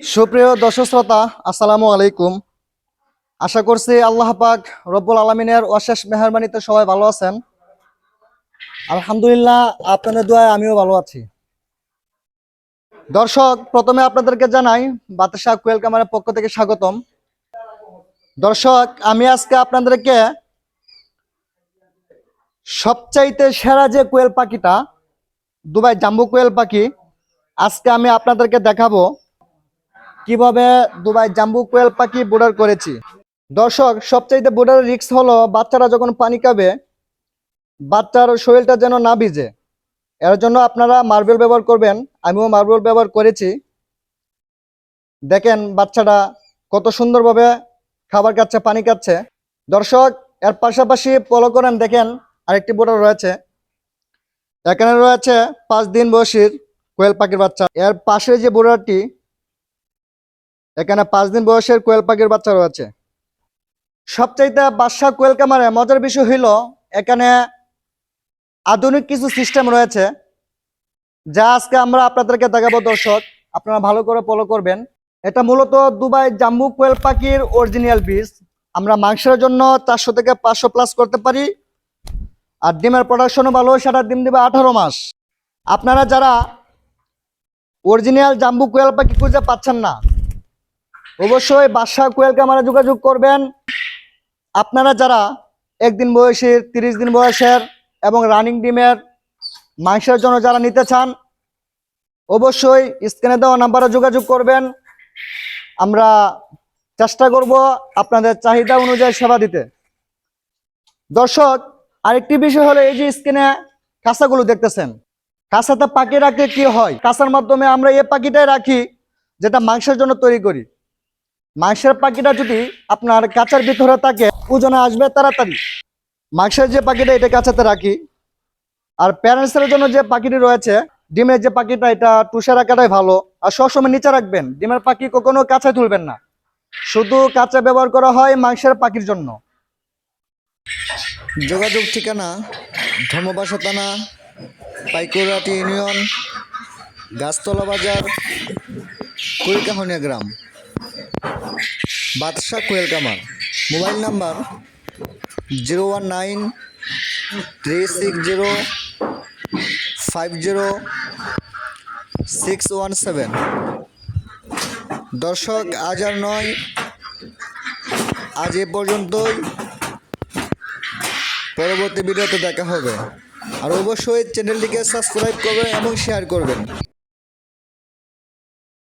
সুপ্রিয় দর্শক শ্রোতা আসসালামু আলাইকুম। আশা করছি আল্লাহ পাক রব্বুল আলমিনের অশেষ মেহরবানিতে সবাই ভালো আছেন। আলহামদুলিল্লাহ, আপনাদের দোয়ায় আমিও ভালো আছি। দর্শক, প্রথমে আপনাদেরকে জানাই বাতাসা কোয়েল কামারের পক্ষ থেকে স্বাগতম। দর্শক, আমি আজকে আপনাদেরকে সবচাইতে সেরা যে কোয়েল পাখিটা, দুবাই জাম্বু কোয়েল পাখি, আজকে আমি আপনাদেরকে দেখাবো। কীভাবে দুবাই জাম্বু কোয়েল পাখি বোর্ডার করেছি? দর্শক, সবচাইতে বোর্ডারের রিস্ক হলো বাচ্চারা যখন পানি খাবে, বাচ্চার শরীরটা যেন না ভিজে। এর জন্য আপনারা মার্বেল ব্যবহার করবেন। আমিও মার্বেল ব্যবহার করেছি। দেখেন বাচ্চাটা কত সুন্দরভাবে খাবার খাচ্ছে, পানি খাচ্ছে। দর্শক, এর পাশাপাশি ফলো করেন, দেখেন আরেকটি বোর্ডার রয়েছে। এখানে রয়েছে পাঁচ দিন বয়সীর কোয়েল পাখির বাচ্চা। এর পাশে যে বোর্ডারটি এখানে পাঁচ দিন বয়সের কোয়েল পাখির বাচ্চা রয়েছে। সবচাইতে বাদশা কোয়েল কামারে মজার বিষয় হইল, এখানে আধুনিক কিছু সিস্টেম রয়েছে, যা আজকে আমরা আপনাদেরকে দেখাবো দর্শক, আপনারা ভালো করে ফলো করবেন। এটা মূলত দুবাই জাম্বু কোয়েল পাখির অরিজিনাল বীজ আমরা মাংসের জন্য চারশো থেকে পাঁচশো প্লাস করতে পারি, আর ডিমের প্রোডাকশনও ভালো, সেটা ডিম দিবে আঠারো মাস। আপনারা যারা অরিজিনাল জাম্বু কোয়েল পাখি খুঁজে পাচ্ছেন না অবশ্যই বাদশাহ কোয়েল কামারে যোগাযোগ করবেন। আপনারা যারা একদিন বয়সের, তিরিশ দিন বয়সের এবং রানিং ডিমের মাংসের জন্য যারা নিতে চান, অবশ্যই স্ক্রিনে দেওয়া নাম্বারে যোগাযোগ করবেন। আমরা চেষ্টা করব আপনাদের চাহিদা অনুযায়ী সেবা দিতে। দর্শক, আরেকটি বিষয় হলো এই যে স্ক্রিনে কাঁচাগুলো দেখতেছেন। কাঁচাতে পাখি রাখলে কি হয়? কাঁচার মাধ্যমে আমরা এই পাখিটাই রাখি, যেটা মাংসের জন্য তৈরি করি। মাংসের পাখিটা যদি আপনার কাঁচার ভিতরে থাকে, ওজনে আসবে তাড়াতাড়ি। মাংসের যে পাখিটা এটা কাঁচাতে রাখি। আর প্যারেন্টসের জন্য যে পাখিটি রয়েছে, ডিমের যে পাখিটা, এটা টুসে রাখাটাই ভালো। আর সবসময় নিচে রাখবেন। ডিমের পাখি কখনো কাঁচায় তুলবেন না। শুধু কাঁচা ব্যবহার করা হয় মাংসের পাখির জন্য। যোগাযোগ ঠিকানা, ধর্মবাসা থানা পাইকুরাটি ইউনিয়ন, গাছতলা বাজার, কুড়িকাহনিয়া গ্রাম। Badshah Koel Kamar mobile number zero one nine three six zero five zero six one seven. দর্শক, আজ আর নয়, আজ এ পর্যন্তই। পরবর্তী ভিডিওতে দেখা হবে। আর অবশ্যই চ্যানেলটিকে সাবস্ক্রাইব করবেন এবং শেয়ার করবেন।